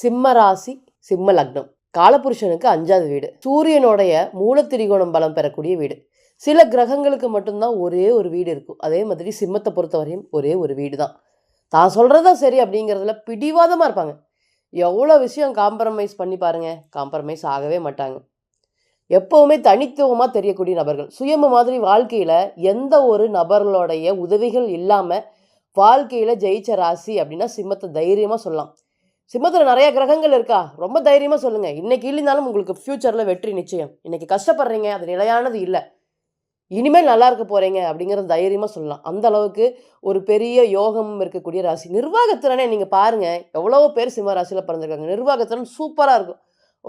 சிம்ம ராசி சிம்ம லக்னம் காலபுருஷனுக்கு அஞ்சாவது வீடு. சூரியனுடைய மூலத்திரிகோணம் பலம் பெறக்கூடிய வீடு. சில கிரகங்களுக்கு மட்டும்தான் ஒரே ஒரு வீடு இருக்கும். அதே மாதிரி சிம்மத்தை பொறுத்தவரையும் ஒரே ஒரு வீடு தான் தான் சொல்கிறதா சரி அப்படிங்கிறதுல பிடிவாதமாக இருப்பாங்க. எவ்வளோ விஷயம் காம்ப்ரமைஸ் பண்ணி பாருங்கள் காம்ப்ரமைஸ் ஆகவே மாட்டாங்க. எப்போவுமே தனித்துவமாக தெரியக்கூடிய நபர்கள். சுயம மாதிரி வாழ்க்கையில் எந்த ஒரு நபர்களுடைய உதவிகள் இல்லாமல் வாழ்க்கையில் ஜெயிச்ச ராசி அப்படின்னா சிம்மத்தை தைரியமாக சொல்லலாம். சிம்மத்தில் நிறைய கிரகங்கள் இருக்கா? ரொம்ப தைரியமாக சொல்லுங்கள் இன்னைக்கு இல்லைனாலும் உங்களுக்கு ஃப்யூச்சரில் வெற்றி நிச்சயம். இன்னைக்கு கஷ்டப்படுறீங்க அது நிலையானது இல்லை. இனிமேல் நல்லா இருக்க போகிறீங்க அப்படிங்கிறத தைரியமாக சொல்லலாம். அந்த அளவுக்கு ஒரு பெரிய யோகம் இருக்கக்கூடிய ராசி. நிர்வாகத்திறனே நீங்கள் பாருங்கள் எவ்வளோ பேர் சிம்ம ராசியில் பிறந்திருக்காங்க. நிர்வாகத்திறன் சூப்பராக இருக்கும்.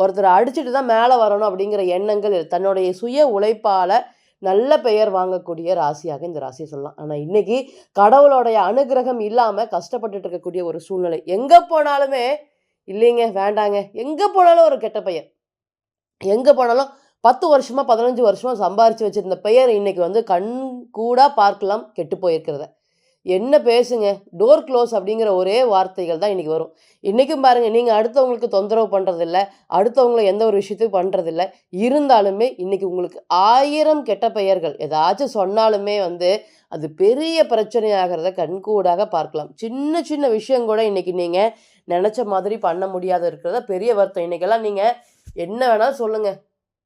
ஒருத்தரை அடிச்சுட்டு தான் மேலே வரணும் அப்படிங்கிற எண்ணங்கள் தன்னுடைய சுய உழைப்பால் நல்ல பெயர் வாங்கக்கூடிய ராசியாக இந்த ராசியை சொல்லலாம். ஆனால் இன்னைக்கு கடவுளோடைய அனுகிரகம் இல்லாமல் கஷ்டப்பட்டுட்டு இருக்கக்கூடிய ஒரு சூழ்நிலை. எங்கே போனாலுமே இல்லைங்க வேண்டாங்க. எங்கே போனாலும் ஒரு கெட்ட பெயர். எங்கே போனாலும் பத்து வருஷமாக பதினஞ்சு வருஷமாக சம்பாரித்து வச்சுருந்த பெயர் இன்றைக்கி வந்து கண் கூட பார்க்கலாம் கெட்டு போயிருக்கிறத. என்ன பேசுங்க? டோர் க்ளோஸ் அப்படிங்கிற ஒரே வார்த்தைகள் தான் இன்றைக்கி வரும். இன்றைக்கும் பாருங்கள் நீங்கள் அடுத்தவங்களுக்கு தொந்தரவு பண்ணுறதில்ல அடுத்தவங்களை எந்த ஒரு விஷயத்தையும் பண்ணுறதில்ல இருந்தாலுமே இன்றைக்கி உங்களுக்கு ஆயிரம் கெட்ட பெயர்கள் ஏதாச்சும் சொன்னாலுமே வந்து அது பெரிய பிரச்சனையாகிறத கண்கூடாக பார்க்கலாம். சின்ன சின்ன விஷயம் கூட இன்றைக்கி நீங்கள் நினச்ச மாதிரி பண்ண முடியாத இருக்கிறத பெரிய வருத்தம். இன்றைக்கெல்லாம் நீங்கள் என்ன வேணாலும் சொல்லுங்கள்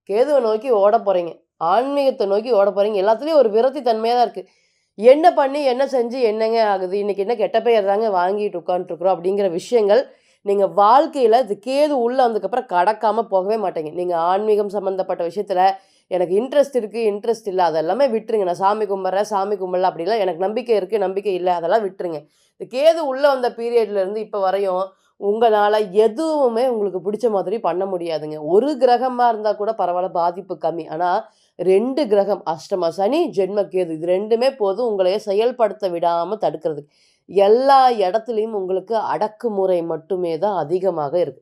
கேதுவை நோக்கி ஓட போகிறீங்க ஆன்மீகத்தை நோக்கி ஓட போகிறீங்க எல்லாத்துலேயும் ஒரு விரத்தி தன்மையாக தான் இருக்குது என்ன பண்ணி என்ன செஞ்சு என்னங்க ஆகுது? இன்றைக்கி என்ன கெட்ட பெயர் தாங்க வாங்கிட்டு உட்காந்துருக்குறோம் அப்படிங்கிற விஷயங்கள் நீங்கள் வாழ்க்கையில் இது கேது உள்ளே வந்ததுக்கப்புறம் கடக்காமல் போகவே மாட்டேங்க. நீங்கள் ஆன்மீகம் சம்மந்தப்பட்ட விஷயத்தில் எனக்கு இன்ட்ரெஸ்ட் இருக்குது இன்ட்ரெஸ்ட் இல்லை அதெல்லாமே விட்டுருங்க. நான் சாமி கும்பிட்றேன் சாமி கும்பிடல அப்படிலாம் எனக்கு நம்பிக்கை இருக்குது நம்பிக்கை இல்லை அதெல்லாம் விட்டுருங்க. இந்த கேது உள்ளே வந்த பீரியட்லேருந்து இப்போ வரையும் உங்களால் எதுவுமே உங்களுக்கு பிடிச்ச மாதிரி பண்ண முடியாதுங்க. ஒரு கிரகமாக இருந்தால் கூட பரவாயில்ல பாதிப்பு கம்மி. ஆனால் ரெண்டு கிரகம் அஷ்டம சனி ஜென்மக்கேது இது ரெண்டுமே போதும் உங்களைய செயல்படுத்த விடாமல் தடுக்கிறதுக்கு. எல்லா இடத்துலையும் உங்களுக்கு அடக்குமுறை மட்டுமே தான் அதிகமாக இருக்கு.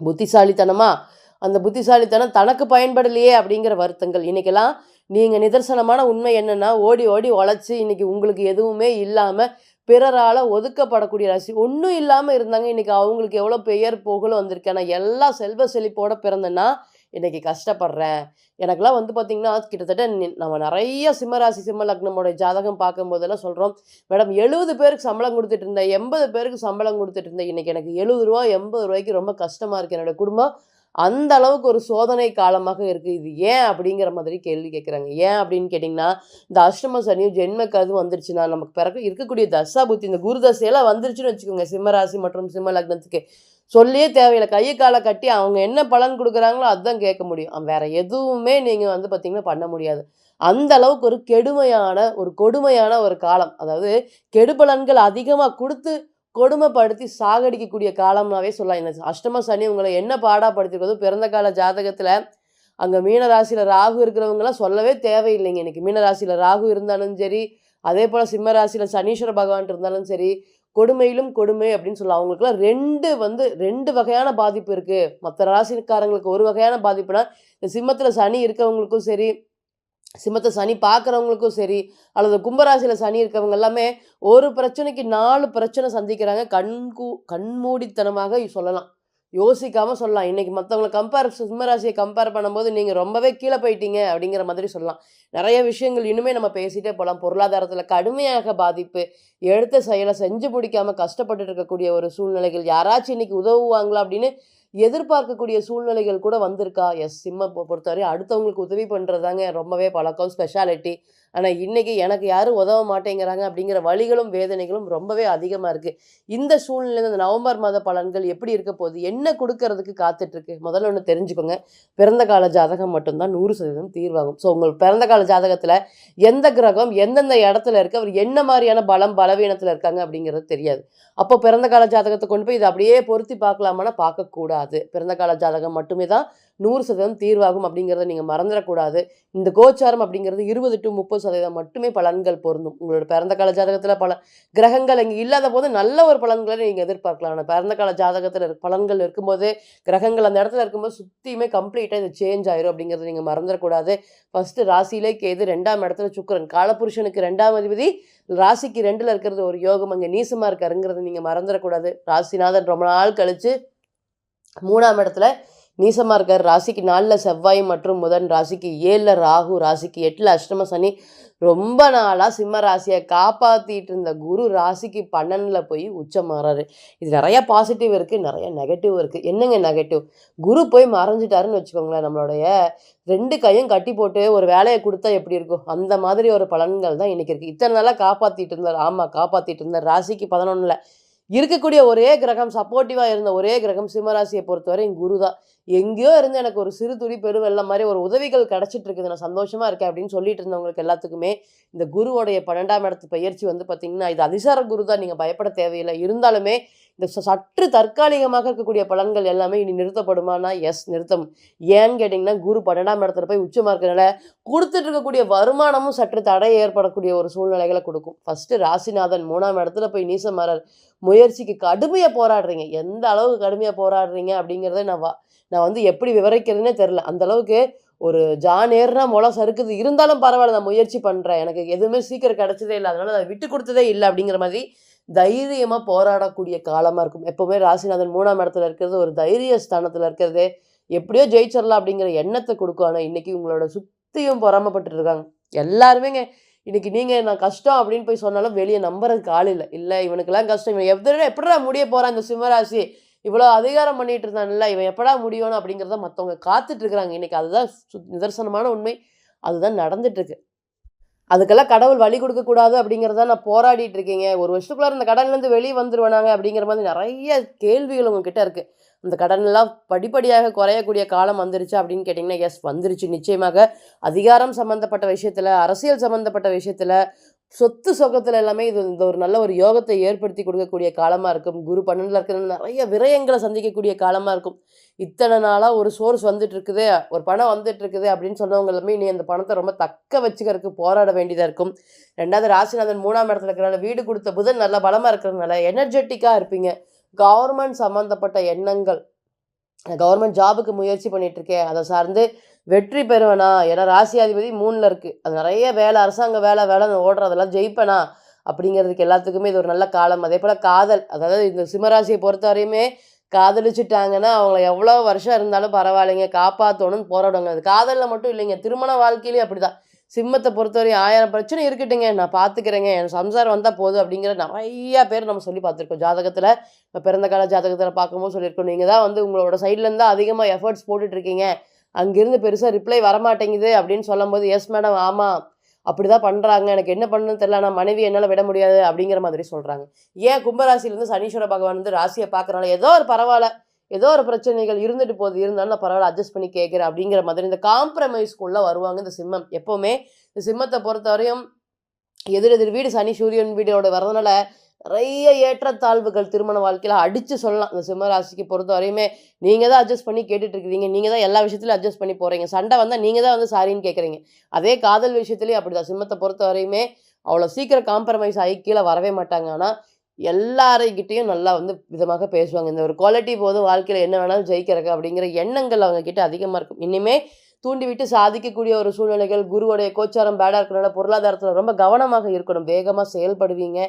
புத்திசாலித்தனமா? அந்த புத்திசாலித்தனம் தனக்கு பயன்படலையே அப்படிங்கிற வருத்தங்கள். இன்னைக்கெல்லாம் நீங்கள் நிதர்சனமான உண்மை என்னென்னா ஓடி ஓடி உழைச்சி இன்னைக்கு உங்களுக்கு எதுவுமே இல்லாமல் பிறரால் ஒதுக்கப்படக்கூடிய ராசி ஒன்றும் இல்லாமல் இருந்தாங்க. இன்னைக்கு அவங்களுக்கு எவ்வளோ பெயர் புகழும் வந்திருக்கு. ஆனால் எல்லா செல்வ செழிப்போட பிறந்தேன்னா இன்றைக்கி கஷ்டப்படுறேன். எனக்கெல்லாம் வந்து பார்த்திங்கன்னா கிட்டத்தட்ட நம்ம நிறைய சிம்மராசி சிம்ம லக்னமோட ஜாதகம் பார்க்கும்போதெல்லாம் சொல்கிறோம் மேடம் எழுபது பேருக்கு சம்பளம் கொடுத்துட்டு இருந்தேன். எண்பது பேருக்கு சம்பளம் கொடுத்துட்டு இருந்தேன். இன்றைக்கி எனக்கு எழுபது ரூபா எண்பது ரூபாய்க்கு ரொம்ப கஷ்டமாக இருக்குது என்னோட குடும்பம். அந்த அளவுக்கு ஒரு சோதனை காலமாக இருக்குது இது ஏன் அப்படிங்கிற மாதிரி கேள்வி கேட்குறாங்க ஏன் அப்படின்னு கேட்டிங்கன்னா இந்த அஷ்டம சனியும் ஜென்ம வந்துருச்சுன்னா நமக்கு பிறகு இருக்கக்கூடிய தசா புத்தி இந்த குரு தசையெல்லாம் வந்துருச்சுன்னு வச்சுக்கோங்க. சிம்மராசி மற்றும் சிம்ம லக்னத்துக்கு. சொல்லியே தேவையில்லை. கையை காலை கட்டி அவங்க என்ன பலன் கொடுக்குறாங்களோ அதுதான் கேட்க முடியும். வேற எதுவுமே நீங்கள் வந்து பார்த்திங்கன்னா பண்ண முடியாது. அந்த அளவுக்கு ஒரு கெடுமையான ஒரு கொடுமையான ஒரு காலம். அதாவது கெடுபலன்கள் அதிகமாக கொடுத்து கொடுமைப்படுத்தி சாகடிக்கக்கூடிய காலம்னாவே சொல்லலாம். இந்த அஷ்டம சனி உங்களை என்ன பாடாப்படுத்திருக்கிறதோ பிறந்த கால ஜாதகத்தில் அங்கே மீனராசியில் ராகு இருக்கிறவங்களாம் சொல்லவே தேவையில்லைங்க. இன்றைக்கி மீனராசியில் ராகு இருந்தாலும் சரி அதே போல் சிம்ம ராசியில் சனீஸ்வர பகவான் இருந்தாலும் சரி கொடுமையிலும் கொடுமை அப்படின்னு சொல்லலாம். அவங்களுக்குலாம் ரெண்டு வந்து ரெண்டு வகையான பாதிப்பு இருக்குது மற்ற ராசிக்காரங்களுக்கு ஒரு வகையான பாதிப்புனா இந்த சிம்மத்தில் சனி இருக்கவங்களுக்கும் சரி சிம்மத்தை சனி பார்க்குறவங்களுக்கும் சரி அல்லது கும்பராசியில் சனி இருக்கவங்க எல்லாமே ஒரு பிரச்சனைக்கு நாலு பிரச்சனை சந்திக்கிறாங்க. கண் கூ கண்மூடித்தனமாக சொல்லலாம். யோசிக்காமல் சொல்லலாம். இன்றைக்கி மற்றவங்களை கம்பேர் சிம்மராசியை கம்பேர் பண்ணும்போது நீங்கள் ரொம்பவே கீழே போயிட்டீங்க அப்படிங்கிற மாதிரி சொல்லலாம். நிறைய விஷயங்கள் இன்னுமே நம்ம பேசிகிட்டே போகலாம் பொருளாதாரத்தில் கடுமையாக பாதிப்பு எடுத்த செயலை செஞ்சு பிடிக்காமல் கஷ்டப்பட்டு இருக்கக்கூடிய ஒரு சூழ்நிலைகள் யாராச்சும் இன்னைக்கு உதவுவாங்களா அப்படின்னு எதிர்பார்க்கக்கூடிய சூழ்நிலைகள் கூட வந்திருக்கா? எஸ் சிம்ம பொறுத்தவரை அடுத்தவங்களுக்கு உதவி பண்ணுறதாங்க ரொம்பவே பழக்கம். ஸ்பெஷாலிட்டி ஆனால் இன்றைக்கி எனக்கு யாரும் உதவ மாட்டேங்கிறாங்க அப்படிங்கிற வழிகளும் வேதனைகளும் ரொம்பவே அதிகமாக இருக்குது இந்த சூழ்நிலையில் இந்த நவம்பர் மாத பலன்கள் எப்படி இருக்க போகுது? என்ன கொடுக்கறதுக்கு காத்துட்ருக்கு? முதல்ல ஒன்று தெரிஞ்சுக்கோங்க. பிறந்த கால ஜாதகம் மட்டும்தான் நூறு சதவீதம் தீர்வாகும். ஸோ உங்கள் பிறந்த கால ஜாதகத்தில் எந்த கிரகம் எந்தெந்த இடத்துல இருக்குது அவர் என்ன மாதிரியான பலம் பலவீனத்தில் இருக்காங்க அப்படிங்கிறது தெரியாது. அப்போ பிறந்த கால ஜாதகத்தை கொண்டு போய் இதை அப்படியே பொருத்தி பார்க்கலாமான்னா பார்க்கக்கூடாது. பிறந்த கால ஜாதகம் மட்டுமே தான் நூறு சதவீதம் தீர்வாகும் அப்படிங்கிறத நீங்கள் மறந்துடக்கூடாது. இந்த கோச்சாரம் அப்படிங்கிறது இருபது டு முப்பது சதவீதம் மட்டுமே பலன்கள் பொருந்தும். உங்களோட பிறந்த கால ஜாதகத்தில் பல கிரகங்கள் இங்கே இல்லாத போது நல்ல ஒரு பலன்களை நீங்கள் எதிர்பார்க்கலாம். ஆனால் பிறந்த கால ஜாதகத்தில் இருக்க பலன்கள் இருக்கும்போது கிரகங்கள் அந்த இடத்துல இருக்கும்போது சுற்றியுமே கம்ப்ளீட்டாக இது சேஞ்ச் ஆயிரும் அப்படிங்கிறத நீங்கள் மறந்துடக்கூடாது. ஃபஸ்ட்டு ராசியிலே கேது ரெண்டாம் இடத்துல சுக்கிரன். காலபுருஷனுக்கு ரெண்டாம் அதிபதி ராசிக்கு ரெண்டில் இருக்கிறது ஒரு யோகம். அங்கே நீசமாக இருக்காருங்கிறத நீங்கள் மறந்துடக்கூடாது. ராசிநாதன் ரொம்ப நாள் கழித்து மூணாம் இடத்துல நீசமாக இருக்கார். ராசிக்கு நாலில் செவ்வாய் மற்றும் புதன். ராசிக்கு ஏழில் ராகு. ராசிக்கு எட்டில் அஷ்டம சனி. ரொம்ப நாளாக சிம்ம ராசியை காப்பாற்றிட்டு இருந்த குரு ராசிக்கு பன்னெண்டில் போய் உச்சம் மாறாரு. இது நிறைய பாசிட்டிவ் இருக்குது நிறைய நெகட்டிவ் இருக்குது என்னங்க நெகட்டிவ் குரு போய் மறைஞ்சிட்டாருன்னு வச்சுக்கோங்களேன். நம்மளுடைய ரெண்டு கையும் கட்டி போட்டு ஒரு வேலையை கொடுத்தா எப்படி இருக்கும்? அந்த மாதிரி ஒரு பலன்கள் தான் இன்றைக்கி இருக்குது இத்தனை நாளாக காப்பாற்றிட்டு இருந்தார் ஆமாம் காப்பாற்றிட்டு இருந்தார் ராசிக்கு பதினொன்றில் இருக்கக்கூடிய ஒரே கிரகம் சப்போர்ட்டிவாக இருந்த ஒரே கிரகம் சிம்மராசியை பொறுத்தவரை குரு தான் எங்கேயோ இருந்து எனக்கு ஒரு சிறு துளி பெருவெள்ளம் மாதிரி ஒரு உதவிகள் கிடச்சிட்டு இருக்குது. நான் சந்தோஷமாக இருக்கேன் அப்படின்னு சொல்லிட்டு இருந்தவங்களுக்கு எல்லாத்துக்குமே இந்த குருவோடைய பன்னெண்டாம் இடத்து பயிற்சி வந்து பார்த்திங்கன்னா இது அதிசார குரு தான் நீங்கள் பயப்பட தேவையில்லை. இருந்தாலுமே இந்த சற்று தற்காலிகமாக இருக்கக்கூடிய பலன்கள் எல்லாமே இனி நிறுத்தப்படுமானா? எஸ் நிறுத்தம். ஏன்னு கேட்டிங்கன்னா குரு பன்னெண்டாம் இடத்துல போய் உச்சமாக இருக்கிறனால கொடுத்துட்டு இருக்கக்கூடிய வருமானமும் சற்று தடை ஏற்படக்கூடிய ஒரு சூழ்நிலைகளை கொடுக்கும். ஃபஸ்ட்டு ராசிநாதன் மூணாம் இடத்துல போய் நீசமாரர் முயற்சிக்கு கடுமையாக போராடுறீங்க. எந்த அளவுக்கு கடுமையாக போராடுறீங்க அப்படிங்கிறத நான் வா நான் வந்து எப்படி விவரிக்கிறதுனே தெரில அந்த அளவுக்கு ஒரு ஜான் ஏறுனா முளை சறுக்குது. இருந்தாலும் பரவாயில்ல நான் முயற்சி பண்ணுறேன் எனக்கு எதுவுமே சீக்கிரம் கிடச்சதே இல்லை. அதனால நான் விட்டு கொடுத்ததே இல்லை அப்படிங்கிற மாதிரி தைரியமாக போராடக்கூடிய காலமாக இருக்கும். எப்போவுமே ராசிநாதன் மூணாம் இடத்துல இருக்கிறது ஒரு தைரிய ஸ்தானத்தில் இருக்கிறது. எப்படியோ ஜெயிச்சிடலாம் அப்படிங்கிற எண்ணத்தை கொடுக்கும். ஆனால் இன்றைக்கி உங்களோட சுத்தியும் பொறாமப்பட்டு இருக்காங்க. எல்லாருமேங்க இன்னைக்கு நீங்கள் நான் கஷ்டம் அப்படின்னு போய் சொன்னாலும் வெளியே நம்புறதுக்கு ஆள் இல்லை. இல்லை இவனுக்கெல்லாம் கஷ்டம். இவன் எவ்வளோ எப்படா முடிய போகிறான் இந்த சிம்மராசி? இவ்வளோ அதிகாரம் பண்ணிட்டு இருந்தான்ல இவன் எப்படா முடியணும் அப்படிங்கிறத மற்றவங்க காத்துட்ருக்குறாங்க இருக்கிறாங்க அதுதான் சு- நிதர்சனமான உண்மை. அதுதான் நடந்துட்டுருக்கு அதுக்கெல்லாம் கடவுள் வழி கொடுக்கக்கூடாது அப்படிங்கிறத நான் போராடிட்டு இருக்கீங்க. ஒரு வருஷத்துக்குள்ளார இந்த கடன்லேருந்து வெளியே வந்துருவானாங்க அப்படிங்கிற மாதிரி நிறைய கேள்விகள் உங்ககிட்ட இருக்குது அந்த கடன்லாம் படிப்படியாக குறையக்கூடிய காலம் வந்துருச்சு அப்படின்னு கேட்டிங்கன்னா எஸ் வந்துருச்சு. நிச்சயமாக அதிகாரம் சம்மந்தப்பட்ட விஷயத்தில் அரசியல் சம்மந்தப்பட்ட விஷயத்தில் சொத்து சொகத்தில் எல்லாமே இது இந்த ஒரு நல்ல ஒரு யோகத்தை ஏற்படுத்தி கொடுக்கக்கூடிய காலமாக இருக்கும். குரு பன்னெண்டில் இருக்கிற நிறைய விரயங்களை சந்திக்கக்கூடிய காலமாக இருக்கும். இத்தனை நாளாக ஒரு சோர்ஸ் வந்துட்டு இருக்குது ஒரு பணம் வந்துட்டு இருக்குது அப்படின்னு சொன்னவங்க எல்லாமே நீ அந்த பணத்தை ரொம்ப தக்க வச்சுக்கிறதுக்கு போராட வேண்டியதாக இருக்கும். ரெண்டாவது ராசிநாதன் மூணாம் இடத்துல இருக்கிறனால வீடு கொடுத்த புதன் நல்லா பலமாக இருக்கிறதுனால எனர்ஜெட்டிக்காக இருப்பீங்க. கவர்மெண்ட் சம்மந்தப்பட்ட எண்ணங்கள் கவர்மெண்ட் ஜாபுக்கு முயற்சி பண்ணிகிட்ருக்கேன் அதை சார்ந்து வெற்றி பெறுவேனா? ஏன்னா ராசியாதிபதி மூணில் இருக்குது அது நிறைய வேலை அரசாங்க வேலை வேலை ஓடுறதெல்லாம் ஜெயிப்பேனா? அப்படிங்கிறதுக்கு எல்லாத்துக்குமே இது ஒரு நல்ல காலம். அதே போல் காதல். அதாவது இந்த சிம்மராசியை பொறுத்த வரையுமே காதலிச்சுட்டாங்கன்னா அவங்கள எவ்வளோ வருஷம் இருந்தாலும் பரவாயில்லைங்க. காப்பாற்றணும்னு போராடுவாங்க. அது காதலில் மட்டும் இல்லைங்க. திருமண வாழ்க்கையிலேயும் அப்படி தான் சிம்மத்தை பொறுத்தவரையும் ஆயிரம் பிரச்சனை இருக்கட்டுங்க. நான் பார்த்துக்கிறேங்க என் சம்சாரம் வந்தால் போதும் அப்படிங்கிற நிறையா பேர் நம்ம சொல்லி பார்த்துருக்கோம். ஜாதகத்தில் இப்போ பிறந்த கால ஜாதகத்தில் பார்க்கும்போது சொல்லியிருக்கோம். நீங்கள் தான் வந்து உங்களோட சைட்லேருந்து அதிகமாக எஃபர்ட்ஸ் போட்டுட்ருக்கீங்க அங்கேருந்து பெருசாக ரிப்ளை வரமாட்டேங்குது அப்படின்னு சொல்லும்போது எஸ் மேடம் ஆமாம் அப்படி தான் பண்ணுறாங்க எனக்கு என்ன பண்ணணும்னு தெரியல. நான் மனைவி என்னால் விட முடியாது. அப்படிங்கிற மாதிரி சொல்கிறாங்க ஏன் கும்பராசிலேருந்து சனீஸ்வர பகவான் வந்து ராசியை பார்க்குறனால ஏதோ ஒரு பரவாயில்ல. ஏதோ ஒரு பிரச்சனைகள் இருந்துட்டு போகுது இருந்தாலும் நான் பரவாயில்ல அட்ஜஸ்ட் பண்ணி கேட்குறேன் அப்படிங்கிற மாதிரி இந்த காம்ப்ரமைஸ்க்குள்ளே வருவாங்க இந்த சிம்மம். எப்போவுமே இந்த சிம்மத்தை பொறுத்தவரையும் எதிர் எதிர் வீடு சனி சூரியன் வீடோட வரதுனால நிறைய ஏற்றத்தாழ்வுகள் திருமண வாழ்க்கையில் அடித்து சொல்லலாம். இந்த சிம்ம ராசிக்கு பொறுத்த வரையுமே நீங்கள் தான் அட்ஜஸ்ட் பண்ணி கேட்டுட்ருக்கிறீங்க நீங்கள் தான் எல்லா விஷயத்துலையும் அட்ஜஸ்ட் பண்ணி போகிறீங்க சண்டை வந்தால் நீங்கள் தான் வந்து சாரின்னு கேட்குறீங்க. அதே காதல் விஷயத்துலேயும் அப்படி தான் சிம்மத்தை பொறுத்த வரையுமே அவ்வளோ சீக்கிரம் காம்ப்ரமைஸ் ஆகி கீழே வரவே மாட்டாங்க. ஆனால் எல்லாரைக்கிட்டேயும் நல்லா வந்து விதமாக பேசுவாங்க. இந்த ஒரு குவாலிட்டி போதும் வாழ்க்கையில் என்ன வேணாலும் ஜெயிக்கிறக்கு அப்படிங்கிற எண்ணங்கள் அவங்கக்கிட்ட அதிகமாக இருக்கும். இனிமே தூண்டிவிட்டு சாதிக்கக்கூடிய ஒரு சூழ்நிலைகள் குருவோடைய கோச்சாரம் பேடாக இருக்கிறனால பொருளாதாரத்தில் ரொம்ப கவனமாக இருக்கணும். வேகமாக செயல்படுவீங்க.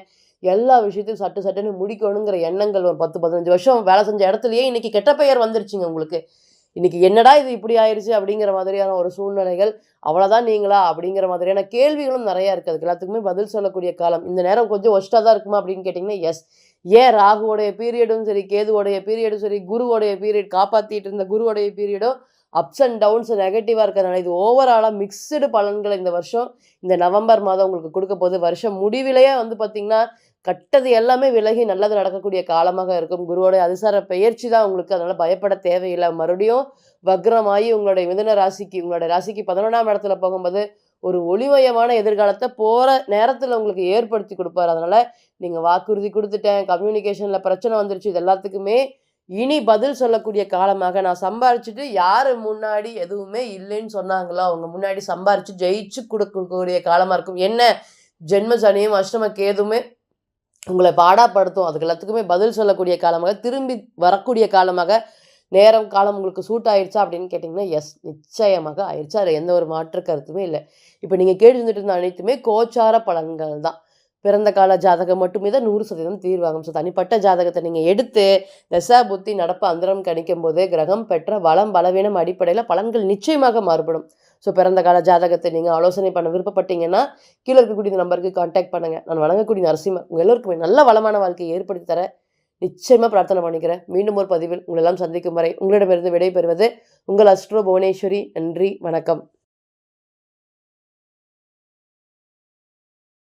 எல்லா விஷயத்தையும் சட்டு சட்டுன்னு முடிக்கணுங்கிற எண்ணங்கள் ஒரு பத்து பதினஞ்சு வருஷம் வேலை செஞ்ச இடத்துலையே இன்னைக்கு கெட்ட பெயர் வந்துருச்சுங்க உங்களுக்கு. இன்னைக்கு என்னடா இது இப்படி ஆயிடுச்சு அப்படிங்கிற மாதிரியான ஒரு சூழ்நிலைகள் அவ்வளோதான் நீங்களா அப்படிங்கிற மாதிரியான கேள்விகளும் நிறையா இருக்குது அதுக்கு எல்லாத்துக்குமே பதில் சொல்லக்கூடிய காலம். இந்த நேரம் கொஞ்சம் ஒஸ்ட்டாக தான் இருக்குமா அப்படின்னு கேட்டிங்கன்னா எஸ் ஏன் ராகுவோடைய பீரியடும் சரி கேதுவோடைய பீரியடும் சரி குருவோடைய பீரியட் காப்பாற்றிட்டு இருந்த குருவோடைய பீரியடும் அப்ஸ் அண்ட் டவுன்ஸ் நெகட்டிவாக இருக்கிறதுனால இது ஓவராலாக மிக்சடு பலன்களை இந்த வருஷம் இந்த நவம்பர் மாதம் உங்களுக்கு கொடுக்க போகுது. வருஷம் முடிவிலேயே வந்து பார்த்திங்கன்னா கட்டது எல்லாமே விலகி நல்லது நடக்கக்கூடிய காலமாக இருக்கும். குருவோடைய அதிசார பெயர்ச்சி தான் உங்களுக்கு அதனால் பயப்பட தேவையில்லை. மறுபடியும் வக்ரமாகி உங்களுடைய மிதன ராசிக்கு உங்களுடைய ராசிக்கு பதினொன்றாம் இடத்துல போகும்போது ஒரு ஒளிமயமான எதிர்காலத்தை போகிற நேரத்தில் உங்களுக்கு ஏற்படுத்தி கொடுப்பார். அதனால் நீங்கள் வாக்குறுதி கொடுத்துட்டேன் கம்யூனிகேஷனில் பிரச்சனை வந்துருச்சு இது எல்லாத்துக்குமே இனி பதில் சொல்லக்கூடிய காலமாக நான் சம்பாரிச்சுட்டு யார் முன்னாடி எதுவுமே இல்லைன்னு சொன்னாங்களோ அவங்க முன்னாடி சம்பாரித்து ஜெயிச்சு கொடுக்கக்கூடிய காலமாக இருக்கும். என்ன? ஜென்ம சனியும் அஷ்டம கேதுமே உங்களை பாடாப்படுத்தும் அதுக்கு எல்லாத்துக்குமே பதில் சொல்லக்கூடிய காலமாக திரும்பி வரக்கூடிய காலமாக நேரம் காலம் உங்களுக்கு சூட் ஆயிடுச்சா அப்படின்னு கேட்டிங்கன்னா எஸ் நிச்சயமாக ஆயிடுச்சு அதில் எந்த ஒரு மாற்று கருத்துமே இல்லை. இப்போ நீங்கள் கேட்டு இருந்துட்டு இருந்த அனைத்துமே கோச்சார பலன்கள் தான். பிறந்த கால ஜாதகம் மட்டுமே தான் நூறு சதவீதம் தீர்வாகும். ஸோ தனிப்பட்ட ஜாதகத்தை நீங்கள் எடுத்து தசா புத்தி நடப்பு அந்தரம் கணிக்கும் போது கிரகம் பெற்ற வளம் பலவீனம் அடிப்படையில் பலன்கள் நிச்சயமாக மாறுபடும். ஸோ பிறந்த கால ஜாதகத்தை நீங்கள் ஆலோசனை பண்ண விருப்பப்பட்டீங்கன்னா கீழே இருக்கக்கூடிய இந்த நம்பருக்கு காண்டாக்ட் பண்ணுங்கள் நான் வழங்கக்கூடிய நரசிம்மர் உங்கள் எல்லோருக்குமே நல்ல வளமான வாழ்க்கையை ஏற்படுத்தி தர நிச்சயமாக பிரார்த்தனை பண்ணிக்கிறேன். மீண்டும் ஒரு பதிவில் உங்களெல்லாம் சந்திக்கும் வரை உங்களிடமிருந்து விடைபெறுவது உங்கள் அஸ்ட்ரோ புவனேஸ்வரி. நன்றி வணக்கம்.